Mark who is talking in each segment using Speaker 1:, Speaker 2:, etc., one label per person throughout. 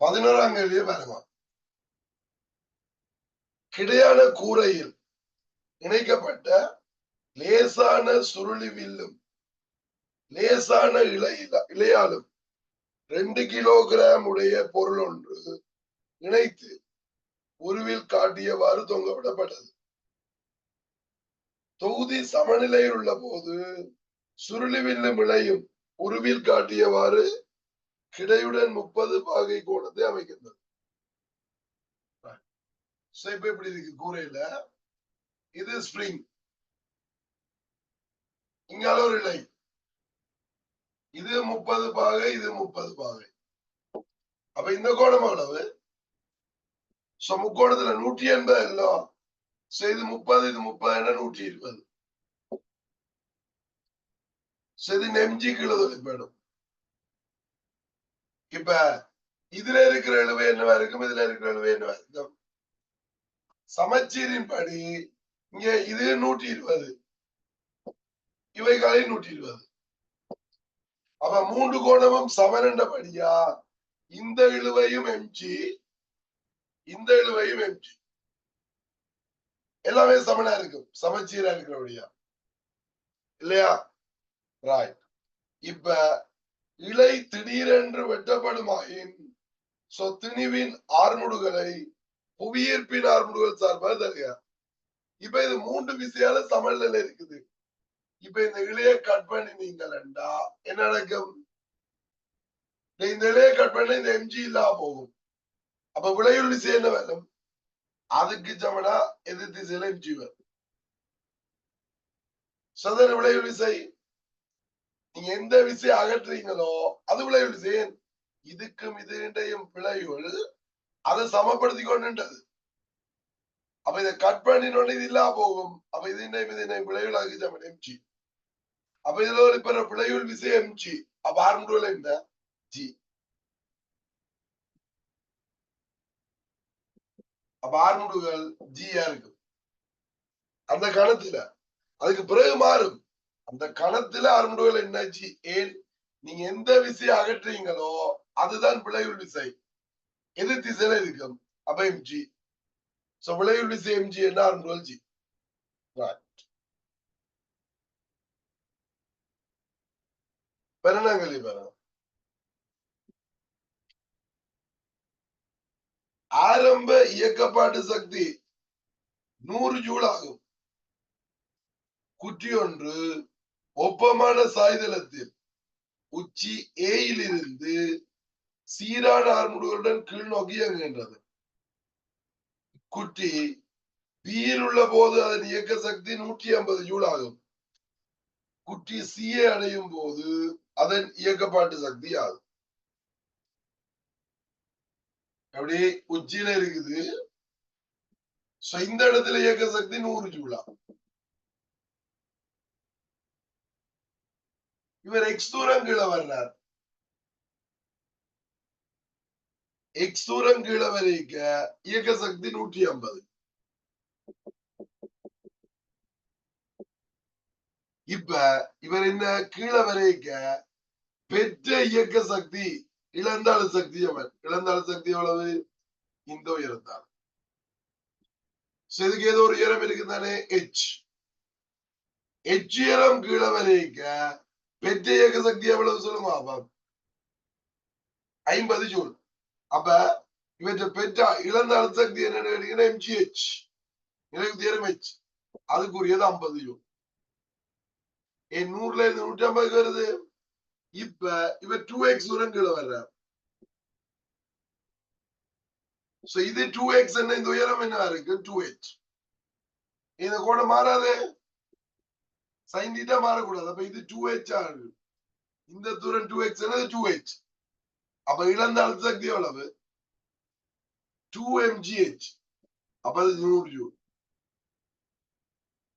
Speaker 1: பதினோராம் கேள்வியை பாருங்க. கிடையான கூரையில் இணைக்கப்பட்ட லேசான சுருளி வில்லும் லேசான இலையில இலையாலும் ரெண்டு கிலோகிராம் உடைய பொருள் ஒன்று இணைத்து உருவில் காட்டியவாறு தொங்கவிடப்பட்டது. தொகுதி சமநிலையில் உள்ள போது சுருளி வில்லும் இலையும் உருவில் காட்டியவாறு கிடையுடன் முப்பது பாகை கோணத்தை அமைக்கின்றது. இப்ப இப்படி இருக்கு? கூரையில இது ஸ்ப்ரிங் இங்கால ஒரு இலை இது முப்பது பாகை இது முப்பது பாகை. அப்ப இந்த கோணம் அளவு சோ முக்கோணத்துல நூற்றி எண்பது இல்லோ. சோ இது முப்பது இது முப்பது நூற்றி இருபது. சரி நெஞ்சி நெம்ஜி கீழே இப்ப இதுல இருக்கிற எழுவை என்னவா இருக்கும்? இதுல இருக்கிற எழுவை என்னவா இருக்கும்? சமச்சீரின் படி இங்க இது நூற்றி இருபது. இவைகளை நூற்றி இருபது. அப்ப மூன்று கோணமும் சமன் இந்த இழுவையும் எம்ஜி இந்த இழுவையும் எம்ஜி எல்லாமே சமனா இருக்கும். சமச்சீரா இருக்கிறபடியா. இல்லையா? ராய்ட் இப்ப இலை திடீரென்று வெட்டப்படுமாயின் சோ திணிவின் ஆர்முடுகளை புவியீர்ப்பின் ஆர்முடுகள் சார்பாக தருக இப்ப இது மூன்று விசையால சமநிலை இருக்குது. இப்ப இந்த இலையை கட் பண்ணினீங்களா என்ன நடக்கும்? இந்த இலையை கட் பண்ண இந்த எம்ஜி இல்லாம போகும். அப்ப விளையுள் விசை என்ன வரும்? அதுக்கு சமனா எதிர் திசையில எம்ஜி வரும். சதன விளையுள் விசை நீங்க எந்த விசையை அகற்றுறீங்களோ அது விளைவுள் சேன் இதுக்கும் இதுகிட்டையும் விளைவுள் அதை சமப்படுத்தி கொண்டுட்டது அப்ப இதை கட் பண்ணினோடனே இது இல்லாம போகும். அப்ப இதுண்டையும் இதுண்டையும் விளைவுள் ஆகிச்சாமன் எம்ஜி அப்ப இதுல ஒரு பெற விளைவுள் விசை எம்ஜி அப்ப ஆரம்பிடுல என்ன? ஜி. அப்ப ஆரம்பிடுகள் ஜியா இருக்கு அந்த கணத்துல அதுக்கு பிறகு மாறும். அந்த களத்துல ஆர்முடுகள் என்னாச்சு? ஏன்? நீங்க எந்த விசையை அகற்றுறீங்களோ அதுதான் விளைவுள் விசை. எது திசையில இருக்கும். அப்ப எம்ஜி சோ விளைவுள் விசை எம்ஜி என்ன? ஆர்முடுகள் ஜி பெருநாங்கலி பெறணும் ஆரம்ப இயக்கப்பாட்டு சக்தி நூறு ஜூல் ஆகும். குற்றி ஒன்று ஒப்பமான சாய்தளத்தில் உச்சி ஏயிலிருந்து சீரான ஆர்முடுகளுடன் கீழ் நோக்கி இயங்குகின்றது. குட்டி பியில் உள்ள போது அதன் இயக்க சக்தி நூற்றி ஐம்பது ஜூல் ஆகும். குட்டி சியை அடையும் போது அதன் இயக்கப்பாட்டு சக்தி ஆகும். அப்படி உச்சியில இருக்குது. இந்த இடத்துல இயக்க சக்தி நூறு ஜூலா இவர் எக்ஸ் தூரம் கீழே வர்றார். எக்ஸ் தூரம் கீழே வரைக்க இயக்க சக்தி நூற்றி ஐம்பது. இப்ப இவர் என்ன கீழே வரைக்க பெற்ற இயக்க சக்தி இழந்தாள சக்தி அவன் இழந்தாள சக்தி எவ்வளவு? இந்த உயரத்தால் So, இதுக்கு ஏதோ ஒரு உயரம் இருக்கு தானே எச் எச் உயரம் கீழே வரைக்க பெற்ற இயக்க சக்தி எவ்வளவு சொல்லுமா? அப்ப ஐம்பது ஜூல் அப்ப இவற்றை பெற்ற இழந்த அணுசக்தி என்னன்னு கேட்டீங்கன்னா எம்ஜிஹெச் அதுக்குரியது ஐம்பது ஜூல் என் நூறுல இருந்து நூற்றி ஐம்பதுக்கு வருது. இப்ப இவர் டூ எக்ஸ் தூரம் கீழே வர்ற. சோ இது டூ எக்ஸ் என்ன? இந்த உயரம் என்ன இருக்கு? டூ எச் இந்த கோணம் மாறாது. சைன் தீட்டா மாறக்கூடாது. அப்ப இது டூ ஹெச் ஆகுது இந்த தூரம் டூ ஹெச் டூ ஹெச் அப்ப இழந்த அழுத்த சக்தி எவ்வளவு? டூ எம்ஜிஹெச் அப்ப அது நூறு ஜூல்.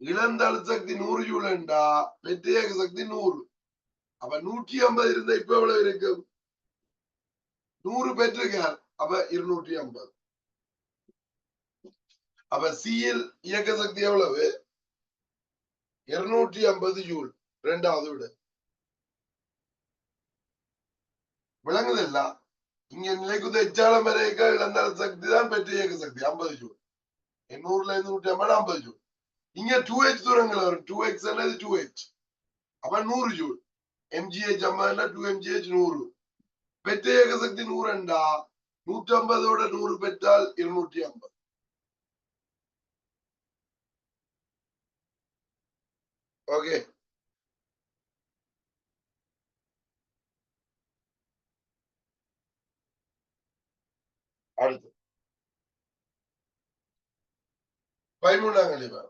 Speaker 1: இழந்த அழுத்த சக்தி நூறு ஜூல் என்றா பெற்றியக சக்தி நூறு. அப்ப நூற்றி ஐம்பது இருந்தா இப்ப எவ்வளவு இருக்கும் நூறு பெற்றிருக்கார். அப்ப இருநூற்றி ஐம்பது. அப்ப சியில் இயக்க சக்தி எவ்வளவு? இருநூற்றி ஐம்பது ஜூல் ரெண்டாவது விட விளங்குதல்ல இங்க நிலைக்குத்த எச்சாலம் வரைக்க இழந்தால சக்தி தான் பெற்ற இயக்க சக்தி ஐம்பது ஜூல் எண்ணூறுல இருந்து நூற்றி ஐம்பது ஐம்பது ஜூல் இங்க டூ ஹெச் தூரங்கள் வரும் டூ எக்ஸ் டூ ஹெச் அப்ப நூறு ஜூல் எம்ஜிஹெச் ஐம்பதுனா டூ எம்ஜிஹெச் நூறு பெற்ற இயக்க சக்தி நூறுண்டா நூற்றி ஐம்பதோட நூறு பெற்றால் இருநூற்றி ஐம்பது ஓகே அடுத்து. பதிமூணாம் கழிவு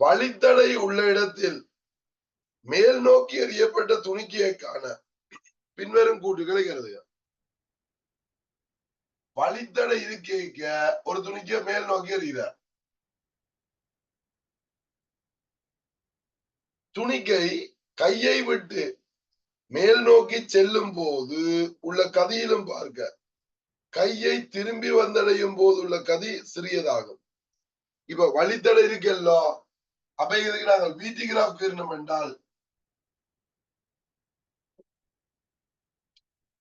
Speaker 1: வழித்தடை உள்ள இடத்தில் மேல் நோக்கி எறியப்பட்ட துணிக்கையை காண பின்வரும் கூட்டுகளை கருதுகிறார் வழித்தடை இருக்க ஒரு துணிக்க மேல் நோக்கி எறிகிறார் துணிக்கை கையை விட்டு மேல் நோக்கி செல்லும் போது உள்ள கதியிலும் பார்க்க. கையை திரும்பி வந்தடையும் போது உள்ள கதி சிறியதாகும். இப்ப வழித்தடை இருக்கல்லோ? அப்ப இதுக்கு நாங்கள் வீட்டிகிராஃப் கீரணம் என்றால்.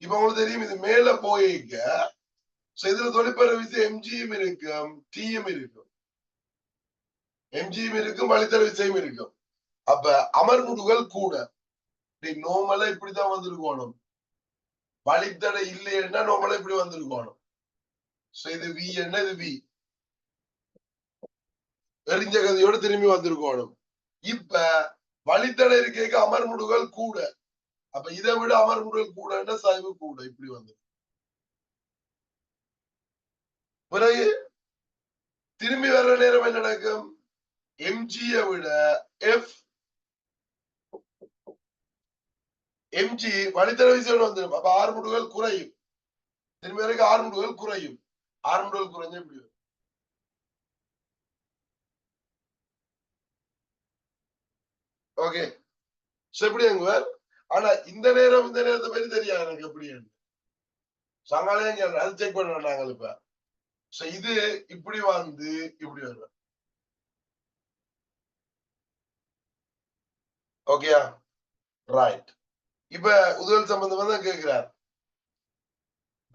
Speaker 1: இப்ப உங்களுக்கு தெரியும் இது மேல போயிக்க இதுல தொழிற்பெற விசை எம்ஜியும் இருக்கும் டியும் இருக்கும் எம்ஜியும் இருக்கும் வழித்தட விசையும் இருக்கும் அப்ப அமர்முடுகள் கூட நோமலா இப்படித்தான் வந்திருக்கணும் வழித்தடை இல்லைன்னா நோமலா இப்படி வந்திருக்கணும் இது வி என்ன இது வி எரிஞ்ச கதையோட திரும்பி வந்திருக்கணும் இப்ப வழித்தடை இருக்க அமர்முடுகள் கூட அப்ப இதை விட அமர்முடுகள் கூட சாய்வு கூட இப்படி வந்துடும் பிறகு திரும்பி வர்ற நேரம் என்ன நடக்கும்? எம்ஜியை விட எஃப் எம்ஜி வழித்தட விசையோடு வந்துடும். அப்ப ஆறு முடுகள் குறையும். திரும்பி வரைக்கும் ஆறு முடுகள் குறையும். ஆறு முடுகள் குறைஞ்ச எப்படி ஓகே எப்படி அங்குவர் ஆனா இந்த நேரம் இந்த நேரத்தை பற்றி தெரியாது. எனக்கு எப்படி சங்காலையும் அது செக் பண்ண நாங்கள் இப்ப. இது இப்படி வந்து இப்படி வருவேன் ஓகேயா ரைட் இப்ப உதவல் சம்பந்தமா தான் கேட்கிறார்.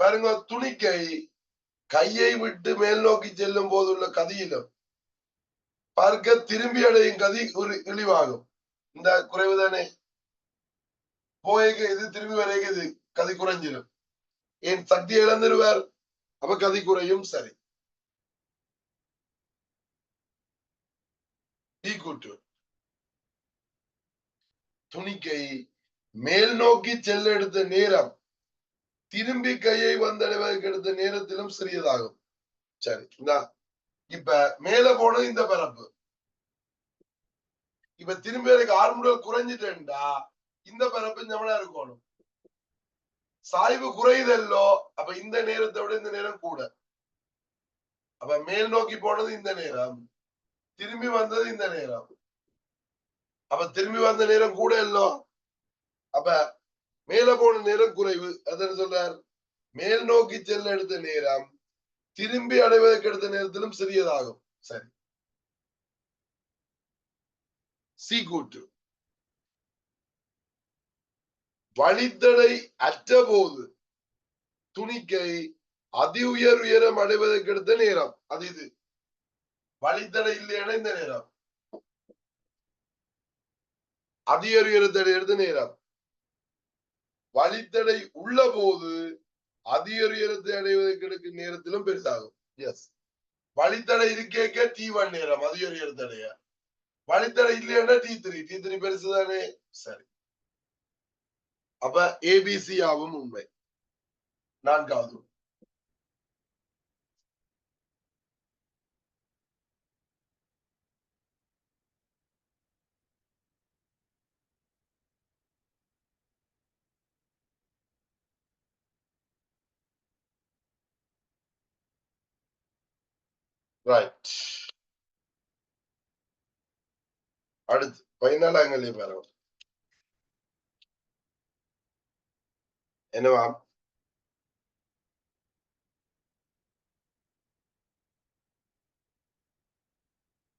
Speaker 1: பாருங்க துணிக்கை கையை விட்டு மேல் நோக்கி செல்லும் போது உள்ள கதியிலும் பார்க்க திரும்பி அடையும் கதி ஒரு இழிவாகும். இந்த குறைவு தானே? போய்க்கு இது திரும்பி வரைக்கும் இது கதி குறைஞ்சிடும் ஏன் சக்தி இழந்துருவார்? அப்ப கதி குறையும் சரி. கூட்டு துணிக்கை மேல் நோக்கி செல்ல எடுத்த நேரம் திரும்பி கையை வந்தடைவதற்கு எடுத்த நேரத்திலும் சிறியதாகும். சரி இப்ப மேல போனது இந்த பரப்பு. இப்ப திரும்பி எனக்கு ஆறு முதல் குறைஞ்சிட்டேன்டா இந்த பரப்பு நம்மளா இருக்கணும். சாய்வு குறையுதல்லோ அப்ப இந்த நேரத்தை விட இந்த நேரம் கூட. அப்ப மேல் நோக்கி போனது இந்த நேரம் திரும்பி வந்தது இந்த நேரம். அப்ப திரும்பி வந்த நேரம் கூட இல்லோ. அப்ப மேல போன நேரம் குறைவு அதன்னு சொல்றார். மேல் நோக்கி செல்ல எடுத்த நேரம் திரும்பி அடைவதற்கு எடுத்த நேரத்திலும் சிறியதாகும். சரி. சீ கூட்டு வழித்தடை அற்றபோது துணிக்கை அதி உயர் உயரம் அடைவதற்கு எடுத்த நேரம். அது இது. வழித்தடை இல்லை இந்த நேரம். அதிகர் உயரத்தடை எடுத்த நேரம். வழித்தடை உள்ள போது அதிகர் உயரத்தை அடைவதற்கு எடுக்கும் நேரத்திலும் பெரிதாகும். எஸ் வழித்தடை இருக்கேக்க டி ஒன் நேரம் அதிகர் உயரத்தடைய. வழித்தடை இல்லையா டி த்ரீ டி த்ரீ பெருசு தானே சரி. அப்ப ஏபிசி ஆகும் உண்மை. நான்காவது ரைட் அடுத்து பதினாலாம் கல்வி என்னவா uh,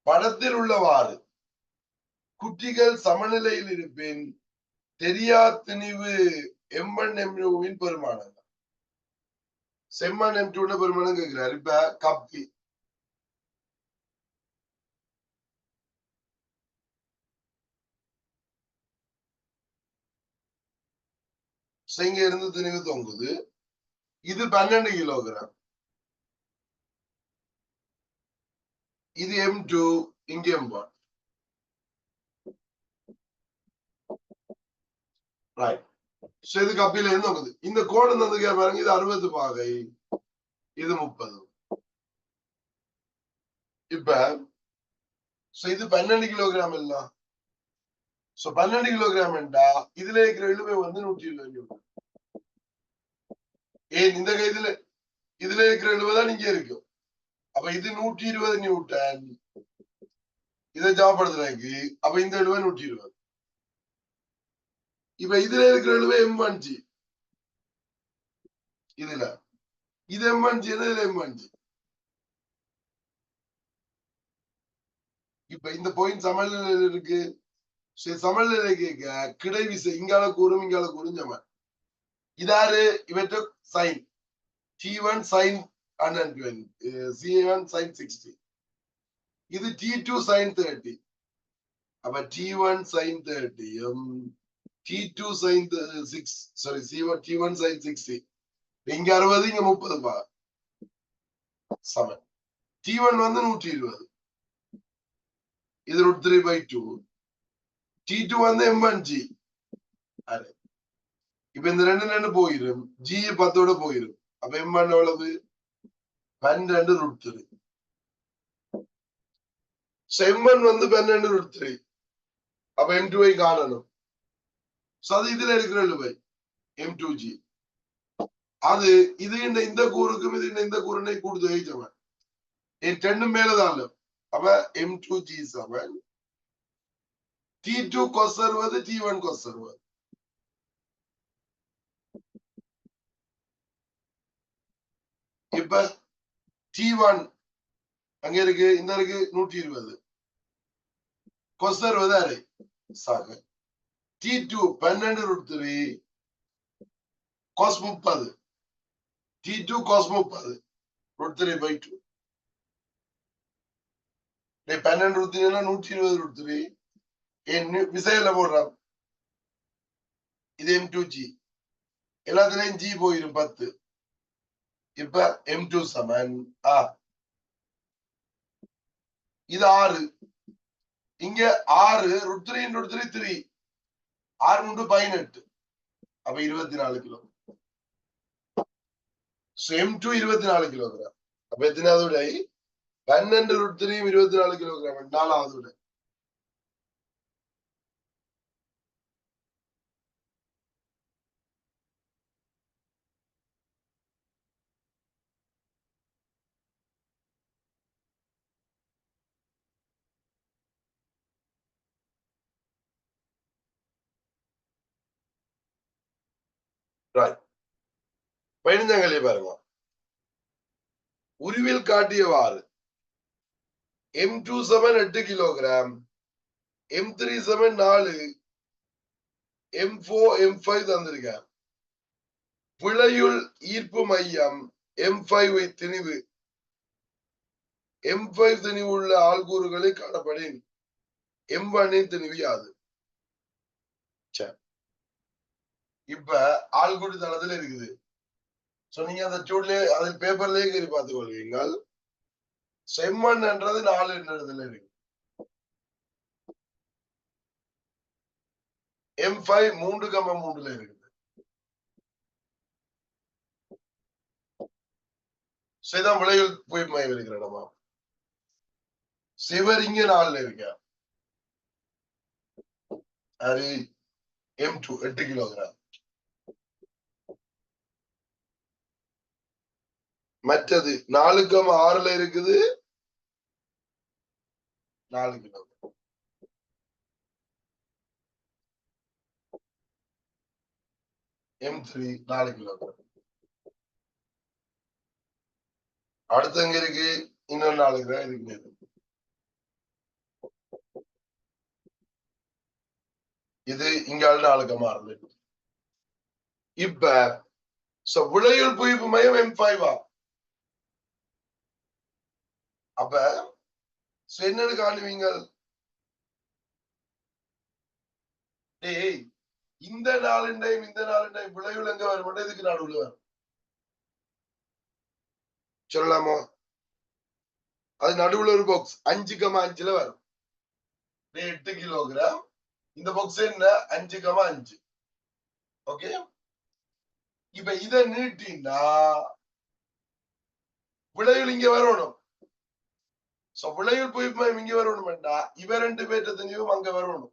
Speaker 1: படத்தில் உள்ளவாறு குட்டிகள் சமநிலையில் இருப்பின். தெரியா திணிவு எம்என் எம்யூவின் பெருமானம் செம்மன் எம் டூன பெருமானம் கேட்கிறார் இப்ப கப்பி. செங்க இருந்து திணிவு தொங்குது. இது பன்னெண்டு கிலோகிராம். இது எம் டூ இங்க எம் ஒன் ரைட் சோ இது கப்பில இருந்து வந்தது இந்த கோடு வந்து பாருங்க இது அறுபது பாகை. இது முப்பது. இப்ப இது பன்னெண்டு கிலோகிராம் இல்ல சோ பன்னெண்டு கிலோகிராம் என்றா இதுல இருக்கிற இழுவை வந்து நூற்றி இருபது நியூட்டன் ஏன் இந்த இதுல இதுல இருக்கிற இழுவை தான் இருக்கும் அப்ப இது நூற்றி இருபது நியூட்டன். இதை ஜாப்படுத்துறதுக்கு அப்ப இந்த இழுவை நூற்றி இருபது. இப்ப இதுல இருக்கிற இழுவை எம் ஒன் ஜி இதுல. இது எம் ஒன் ஜி இதுல எம் ஒன் ஜி இப்ப இந்த பாயிண்ட் சமநிலையில இருக்கு. சரி சமநிலை கேட்க கிடை விசை இங்கால கூறும் இங்கால கூறும் ஜம இதாரு இவற்ற sine. T one sine hundred twenty C one sine sixty இது டி டூ சைன் தேர்ட்டி அப்ப T one sine தேர்ட்டியும் T two sine six sorry C one T one sine sixty இங்க அறுபது இங்க முப்பது பா. சமன். டி ஒன் வந்து நூற்றி இருபது. இது root three by two T two வந்து எம் ஒன் ஜி அது இப்ப இந்த ரெண்டு ரெண்டு போயிடும் ஜி பத்தோட போயிடும் அப்ப எம் ஒன் எவ்வளவு பன்னெண்டு ரூட் த்ரீ எம் ஒன் வந்து பன்னெண்டு ரூட் த்ரீ அப்ப எம் டூ ஐ காணணும் அது இதுல இருக்கிற எழுவை எம் டூ ஜி அது இது இந்த இந்த கூறுக்கும் இது இந்த இந்த கூறுனை கூடுதல் ஜமன் என் டென்னு மேலதான் அப்ப M two G seven T two cos அறுபது டி ஒன் கொஸ் அறுபது இப்ப டி ஒன் அங்க இருக்கு இந்த இருக்கு நூற்றி இருபது கொஸ் அறுபது அரை சாக டி டூ பன்னெண்டு ரூட் த்ரீ காஸ் முப்பது. டி டூ காஸ் முப்பது ரூட் த்ரீ பை டூ பன்னெண்டு ரூட் த்ரீனா நூற்றி இருபது ரூட் த்ரீ விசையில போடுறான் இது எம் டூ ஜி எல்லாத்துலயும் ஜி போயிரும் பத்து இப்ப எம் டூ சமன் ஆ இது ஆறு இங்க ஆறு root three root three three ஆறு மூன்று பதினெட்டு அப்ப இருபத்தி நாலு கிலோ எம் டூ இருபத்தி நாலு கிலோகிராம் அப்ப எத்தனாவது விடை பன்னெண்டு ரூட் த்ரீயும் இருபத்தி நாலு கிலோகிராம் நாலாவது விடை பதினஞ்சாங்கல்லையே பாருங்க. உருவில் காட்டியவாறு. எம் டூ செவன் எட்டு கிலோகிராம் எம் த்ரீ செவன் நாலு. எம் ஃபோர் எம் ஃபைவ் தந்திருக்கேன் பிழையுள் ஈர்ப்பு மையம் எம் ஃபைவ் திணிவு. எம் ஃபைவ் திணிவு உள்ள ஆள்கூறுகளை காணப்படின். எம் ஒன்னின் திணிவு யாது இப்ப ஆள்கூடு தளத்துல இருக்குது. சோ நீங்க அந்த சூட்லயே அது பேப்பர்லயே கறி பார்த்துக் கொள்வீங்கள். செம்மண் என்றது நாலு என்றதுல இருக்கு. எம் ஃபைவ் மூன்று கம்ம மூன்றுல இருக்குது. இதான் விளைவில் போய் மயம் இருக்கிற இடமா? சிவர் இங்க நாலுல இருக்க. அது எம் டூ எட்டு கிலோகிராம் மற்றது நாலு கம் ஆறுல இருக்குது. நாலு. கிலோ எம் த்ரீ நாலு. கிலோ அடுத்து எங்க இருக்கு? இன்னொரு நாலு கிராம் இருக்கு. இது இங்கால நாளுக்கு மாறுது இப்ப சோ விளையுள் புவிப்பு மையம் எம் ஃபைவா அப்ப என்னன்னு காணுவீங்க டேய் இந்த நாளுண்டையும் இந்த நாளுண்டையும் விளைவுல எங்க வரும் இதுக்கு நடுவுல வரும் சொல்லலாமோ? அது நடுவுல ஒரு பாக்ஸ் அஞ்சு கமா அஞ்சுல வரும். எட்டு கிலோகிராம் இந்த பாக்ஸ் என்ன? அஞ்சு கமா அஞ்சு. ஓகே இப்ப இத நீட்டினா விளைவில் இங்க வரணும் சோ விளைவில் போய் இங்க வேண்டா. இவ ரெண்டு பேர்த்தனையும் அங்க வரணும்.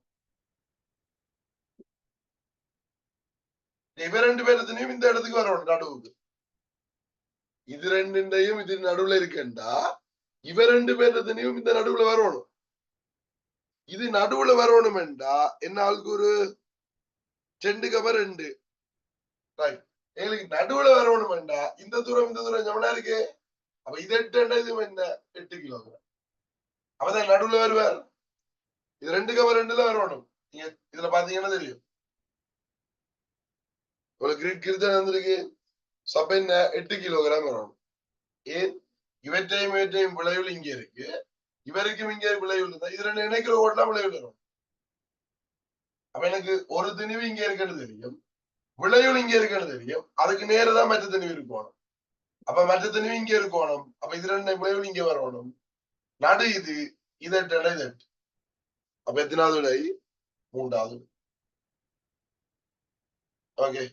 Speaker 1: இவ ரெண்டு பேர்த்தனையும் இந்த இடத்துக்கு வரணும் நடுவுக்கு. இது ரெண்டுண்டையும் இது நடுவுல இருக்கேன்டா. இவ ரெண்டு பேர்த்தனையும் இந்த நடுவுல வரணும். இது நடுவுல வரணுமெண்டா என்ன ஆளுக்கு ஒரு ரெண்டு கவர் ரெண்டு. எங்களுக்கு நடுவுல வரணுமெண்டா இந்த தூரம் இந்த தூரம் எவ்வளவு இருக்கு? அப்ப இது எட்டு இது என்ன? எட்டு கிலோகிராம் அப்பதான் நடுவுல வருவார். இது ரெண்டு கவர் ரெண்டுல வரணும். நீங்க இதுல பாத்தீங்கன்னா தெரியும். ஒரு கிரிட் கிருத்தன் வந்திருக்கு. சப்ப எட்டு கிலோகிராம் வரணும். ஏன்? இவற்றையும் இவற்றையும் விளைவில் இங்க இருக்கு. இவருக்கும் இங்க விளைவில் இருந்தா இது ரெண்டு இணைக்கிற ஓட்டலாம் விளைவில் வரும். அப்ப எனக்கு ஒரு திணிவு இங்க இருக்குன்னு தெரியும். விளைவில் இங்க இருக்குன்னு தெரியும். அதுக்கு நேரதான் மற்ற திணிவு இருக்கணும் அப்ப மற்ற திணிவு இங்க இருக்கணும். அப்ப இது ரெண்டு விளைவில் இங்க வரணும். நடு இது இதட்டு இதட்டு அப்ப எத்தனாவது விடை? மூன்றாவது ஓகே